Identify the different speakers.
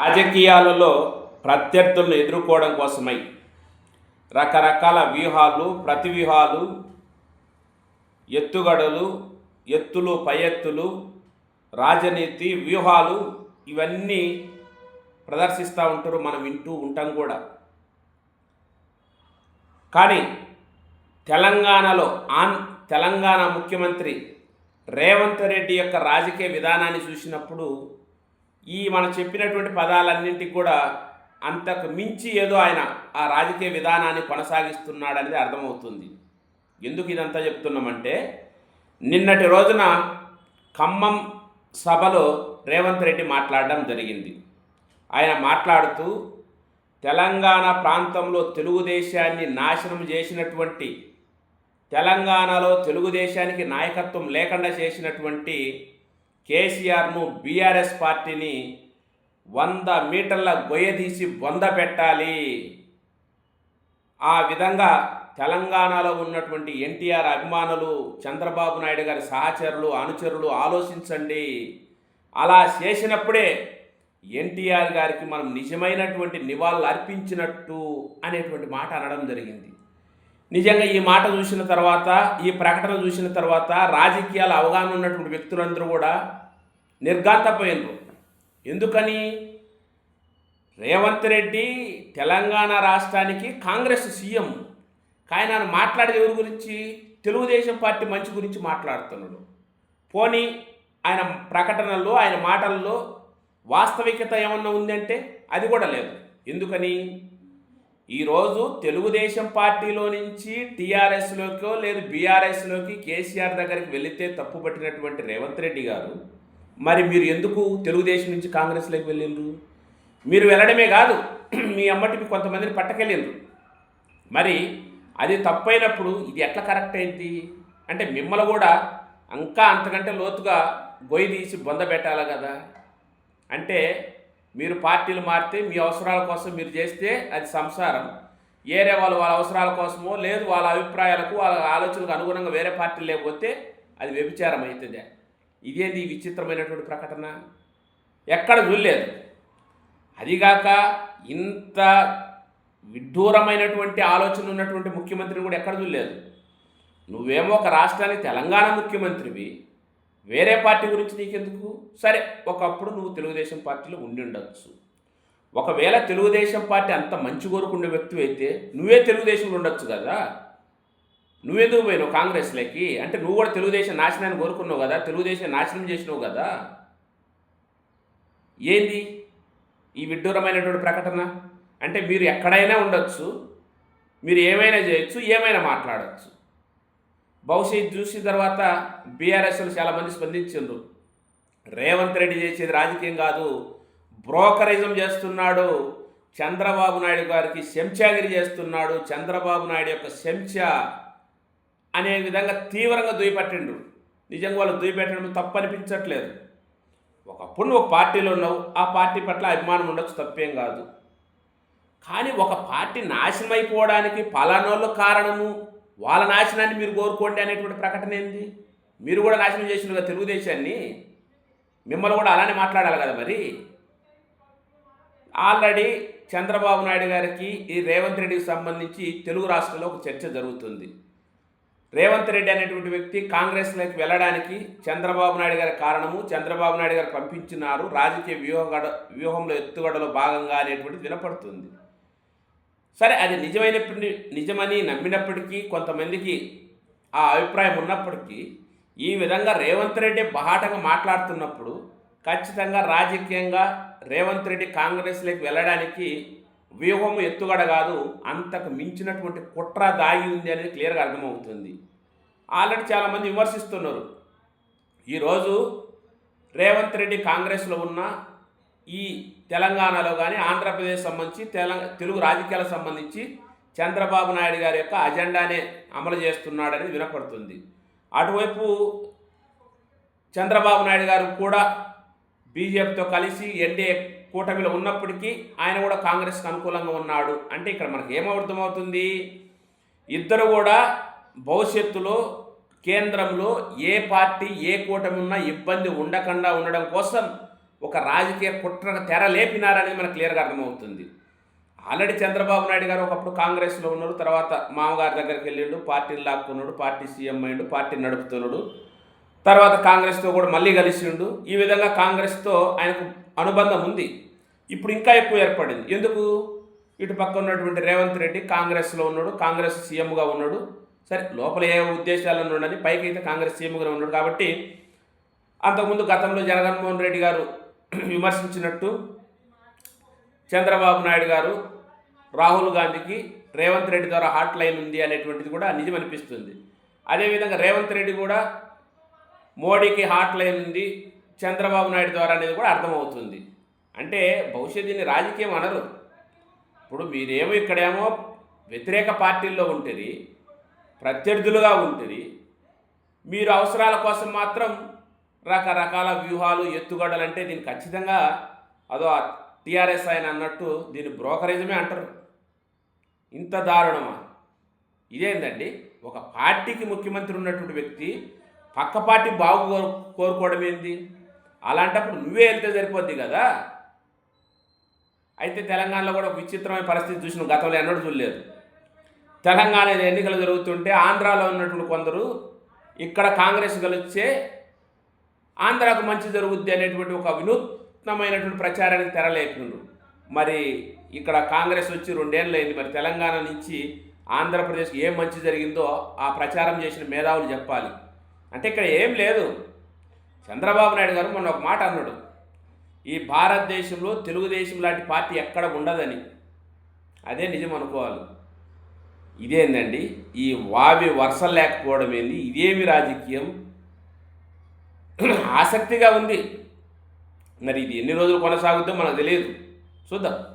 Speaker 1: రాజకీయాలలో ప్రత్యర్థులను ఎదుర్కోవడం కోసమై రకరకాల వ్యూహాలు ప్రతి వ్యూహాలు ఎత్తుగడలు ఎత్తులు పై ఎత్తులు రాజనీతి వ్యూహాలు ఇవన్నీ ప్రదర్శిస్తూ ఉంటారు మనం వింటూ ఉంటాం కూడా. కానీ తెలంగాణలో ఆన్ తెలంగాణ ముఖ్యమంత్రి రేవంత్ రెడ్డి యొక్క రాజకీయ విధానాన్ని చూసినప్పుడు ఈ మనం చెప్పినటువంటి పదాలన్నింటికి కూడా అంతకు మించి ఏదో ఆయన ఆ రాజకీయ విధానాన్ని కొనసాగిస్తున్నాడనేది అర్థమవుతుంది. ఎందుకు ఇదంతా చెప్తున్నామంటే నిన్నటి రోజున ఖమ్మం సభలో రేవంత్ రెడ్డి మాట్లాడడం జరిగింది. ఆయన మాట్లాడుతూ తెలంగాణ ప్రాంతంలో తెలుగుదేశాన్ని నాశనం చేసినటువంటి తెలంగాణలో తెలుగుదేశానికి నాయకత్వం లేకుండా చేసినటువంటి కేసీఆర్ను బీఆర్ఎస్ పార్టీని వంద మీటర్ల గొయ్యదీసి బొంద పెట్టాలి. ఆ విధంగా తెలంగాణలో ఉన్నటువంటి ఎన్టీఆర్ అభిమానులు చంద్రబాబు నాయుడు గారి సహచరులు అనుచరులు ఆలోచించండి. అలా చేసినప్పుడే ఎన్టీఆర్ గారికి మనం నిజమైనటువంటి నివాళులు అర్పించినట్టు అనేటువంటి మాట అనడం జరిగింది. నిజంగా ఈ మాట చూసిన తర్వాత ఈ ప్రకటన చూసిన తర్వాత రాజకీయాల అవగాహన ఉన్నటువంటి వ్యక్తులందరూ కూడా నిర్గాంతపోయినరు ఎందుకని? రేవంత్ రెడ్డి తెలంగాణ రాష్ట్రానికి కాంగ్రెస్ సీఎం. కానీ ఆయన మాట్లాడేది ఎవరి గురించి? తెలుగుదేశం పార్టీ మంచి గురించి మాట్లాడుతున్నాడు. పోనీ ఆయన ప్రకటనల్లో ఆయన మాటల్లో వాస్తవికత ఏమన్నా ఉందంటే అది కూడా లేదు. ఎందుకని? ఈరోజు తెలుగుదేశం పార్టీలో నుంచి టీఆర్ఎస్లోకో లేదు బీఆర్ఎస్లోకి కేసీఆర్ దగ్గరికి వెళితే తప్పు పట్టినటువంటి రేవంత్ రెడ్డి గారు మరి మీరు ఎందుకు తెలుగుదేశం నుంచి కాంగ్రెస్లోకి వెళ్ళిండ్రు? మీరు వెళ్ళడమే కాదు మీ అమ్మటికి కొంతమందిని పట్టకెళ్ళిండ్రు. మరి అది తప్పైనప్పుడు ఇది ఎట్లా కరెక్ట్ అయింది? అంటే మిమ్మల్ని కూడా ఇంకా అంతకంటే లోతుగా గొయ్యి తీసి బొంద పెట్టాలి కదా? అంటే మీరు పార్టీలు మారితే మీ అవసరాల కోసం మీరు చేస్తే అది సంసారం. ఏరే వాళ్ళు వాళ్ళ అవసరాల కోసమో లేదు వాళ్ళ అభిప్రాయాలకు వాళ్ళ ఆలోచనలకు అనుగుణంగా వేరే పార్టీలు లేకపోతే అది వ్యభిచారం అవుతుంది. ఇదేంది విచిత్రమైనటువంటి ప్రకటన? ఎక్కడ చూడలేదు. అదిగాక ఇంత విడ్డూరమైనటువంటి ఆలోచన ఉన్నటువంటి ముఖ్యమంత్రిని కూడా ఎక్కడ చూడలేదు. నువ్వేమో ఒక రాష్ట్రానికి తెలంగాణ ముఖ్యమంత్రివి వేరే పార్టీ గురించి నీకెందుకు? సరే ఒకప్పుడు నువ్వు తెలుగుదేశం పార్టీలో ఉండి ఉండొచ్చు. ఒకవేళ తెలుగుదేశం పార్టీ అంత మంచి కోరుకునే వ్యక్తి అయితే నువ్వే తెలుగుదేశంలో ఉండొచ్చు కదా. నువ్వెందుకు పోయినావు కాంగ్రెస్లోకి? అంటే నువ్వు కూడా తెలుగుదేశం నాశనాన్ని కోరుకున్నావు కదా తెలుగుదేశం నాశనం చేసినావు కదా. ఏంది? ఈ విడ్డూరమైనటువంటి ప్రకటన? అంటే మీరు ఎక్కడైనా ఉండొచ్చు మీరు ఏమైనా చేయొచ్చు ఏమైనా మాట్లాడచ్చు. బహుశా ఇది చూసిన తర్వాత బీఆర్ఎస్లు చాలామంది స్పందించారు రేవంత్ రెడ్డి చేసేది రాజకీయం కాదు. బ్రోకరిజం చేస్తున్నాడు. చంద్రబాబు నాయుడు గారికి శంచాగిరి చేస్తున్నాడు. చంద్రబాబు నాయుడు యొక్క శంచ అనే విధంగా తీవ్రంగా దుయ్యపెట్టిండు నిజంగా వాళ్ళు దుయ్యపెట్టడం తప్పనిపించట్లేదు. ఒకప్పుడు నువ్వు ఒక పార్టీలో ఉన్నావు. ఆ పార్టీ పట్ల అభిమానం ఉండొచ్చు తప్పేం కాదు. కానీ ఒక పార్టీ నాశనమైపోవడానికి పలానోళ్ళు కారణము వాళ్ళ నాశనాన్ని మీరు కోరుకోండి అనేటువంటి ప్రకటన ఏంది? మీరు కూడా నాశనం చేసిన తెలుగుదేశాన్ని. మిమ్మల్ని కూడా అలానే మాట్లాడాలి కదా మరి. ఆల్రెడీ చంద్రబాబు నాయుడు గారికి ఈ రేవంత్ రెడ్డికి సంబంధించి తెలుగు రాష్ట్రంలో ఒక చర్చ జరుగుతుంది. రేవంత్ రెడ్డి అనేటువంటి వ్యక్తి కాంగ్రెస్లోకి వెళ్ళడానికి చంద్రబాబు నాయుడు గారి కారణము చంద్రబాబు నాయుడు గారు పంపించినారు. రాజకీయ వ్యూహగడ వ్యూహంలో ఎత్తుగడలో భాగంగా అనేటువంటిది వినపడుతుంది. సరే అది నిజమైనప్పటి నిజమని నమ్మినప్పటికీ కొంతమందికి ఆ అభిప్రాయం ఉన్నప్పటికీ ఈ విధంగా రేవంత్ రెడ్డి బహాటంగా మాట్లాడుతున్నప్పుడు ఖచ్చితంగా రాజకీయంగా రేవంత్ రెడ్డి కాంగ్రెస్లోకి వెళ్ళడానికి వ్యూహం ఎత్తుగడ కాదు అంతకు మించినటువంటి కుట్ర దాగి ఉంది అనేది క్లియర్గా అర్థమవుతుంది. ఆల్రెడీ చాలామంది విమర్శిస్తున్నారు. ఈరోజు రేవంత్ రెడ్డి కాంగ్రెస్లో ఉన్న ఈ తెలంగాణలో కానీ ఆంధ్రప్రదేశ్ సంబంధించి తెలంగ తెలుగు రాజకీయాలకు సంబంధించి చంద్రబాబు నాయుడు గారి యొక్క అజెండానే అమలు చేస్తున్నాడని వినపడుతుంది. అటువైపు చంద్రబాబు నాయుడు గారు కూడా బీజేపీతో కలిసి ఎన్డీఏ కూటమిలో ఉన్నప్పటికీ ఆయన కూడా కాంగ్రెస్కి అనుకూలంగా ఉన్నాడు. అంటే ఇక్కడ మనకు ఏమర్థమవుతుంది ఇద్దరు కూడా భవిష్యత్తులో కేంద్రంలో ఏ పార్టీ ఏ కూటమి ఉన్నా ఇబ్బంది ఉండకుండా ఉండడం కోసం ఒక రాజకీయ కుట్ర తెర లేపినారనేది మనకు క్లియర్గా అర్థమవుతుంది. ఆల్రెడీ చంద్రబాబు నాయుడు గారు ఒకప్పుడు కాంగ్రెస్లో ఉన్నాడు తర్వాత మామగారి దగ్గరికి వెళ్ళిండు పార్టీని లాక్కున్నాడు పార్టీ సీఎం అయిండు పార్టీని నడుపుతున్నాడు. తర్వాత కాంగ్రెస్తో కూడా మళ్ళీ కలిసిండు. ఈ విధంగా కాంగ్రెస్తో ఆయనకు అనుబంధం ఉంది. ఇప్పుడు ఇంకా ఎక్కువ ఏర్పడింది. ఎందుకు? ఇటు పక్క ఉన్నటువంటి రేవంత్ రెడ్డి కాంగ్రెస్లో ఉన్నాడు కాంగ్రెస్ సీఎంగా ఉన్నాడు. సరే లోపల ఏ ఉద్దేశాలు ఉన్నాడని పైకి అయితే కాంగ్రెస్ సీఎంగా ఉన్నాడు కాబట్టి అంతకుముందు గతంలో జగన్మోహన్ రెడ్డి గారు విమర్శించినట్టు చంద్రబాబు నాయుడు గారు రాహుల్ గాంధీకి రేవంత్ రెడ్డి ద్వారా హాట్ లైన్ ఉంది అనేటువంటిది కూడా నిజం అనిపిస్తుంది. అదేవిధంగా రేవంత్ రెడ్డి కూడా మోడీకి హాట్ లైన్ ఉంది చంద్రబాబు నాయుడు ద్వారా అనేది కూడా అర్థమవుతుంది. అంటే భవిష్యత్తుని దీన్ని రాజకీయం అనరు. ఇప్పుడు మీరేమో ఇక్కడేమో వ్యతిరేక పార్టీల్లో ఉంటుంది ప్రత్యర్థులుగా ఉంటుంది మీరు అవసరాల కోసం మాత్రం రకరకాల వ్యూహాలు ఎత్తుగడలు అంటే దీన్ని ఖచ్చితంగా అదో టీఆర్ఎస్ ఆయన అన్నట్టు దీన్ని బ్రోకరేజమే అంటారు. ఇంత దారుణమా? ఇదేందండి? ఒక పార్టీకి ముఖ్యమంత్రి ఉన్నటువంటి వ్యక్తి పక్క పార్టీ బాగు కోరుకోవడం ఏంది? అలాంటప్పుడు నువ్వే వెళ్తే సరిపోద్ది కదా? అయితే తెలంగాణలో కూడా ఒక విచిత్రమైన పరిస్థితి చూసిన గతంలో ఎన్నడూ చూడలేదు. తెలంగాణ ఎన్నికలు జరుగుతుంటే ఆంధ్రాలో ఉన్నటువంటి కొందరు ఇక్కడ కాంగ్రెస్ గెలిచే ఆంధ్రాకు మంచి జరుగుద్ది అనేటువంటి ఒక వినూత్నమైనటువంటి ప్రచారానికి తెరలేపిండు. మరి ఇక్కడ కాంగ్రెస్ వచ్చి రెండేళ్ళు అయింది మరి తెలంగాణ నుంచి ఆంధ్రప్రదేశ్కి ఏం మంచి జరిగిందో ఆ ప్రచారం చేసిన మేధావులు చెప్పాలి. అంటే ఇక్కడ ఏం లేదు. చంద్రబాబు నాయుడు గారు మొన్న ఒక మాట అన్నాడు. ఈ భారతదేశంలో తెలుగుదేశం లాంటి పార్టీ ఎక్కడ ఉండదని. అదే నిజం అనుకోవాలి. ఇదేందండి? ఈ వావి వరుసలు లేకపోవడం ఏంది? ఇదేమి రాజకీయం? ఆసక్తిగా ఉంది. మరి ఇది ఎన్ని రోజులు కొనసాగుద్దో మనకు తెలియదు. చూద్దాం.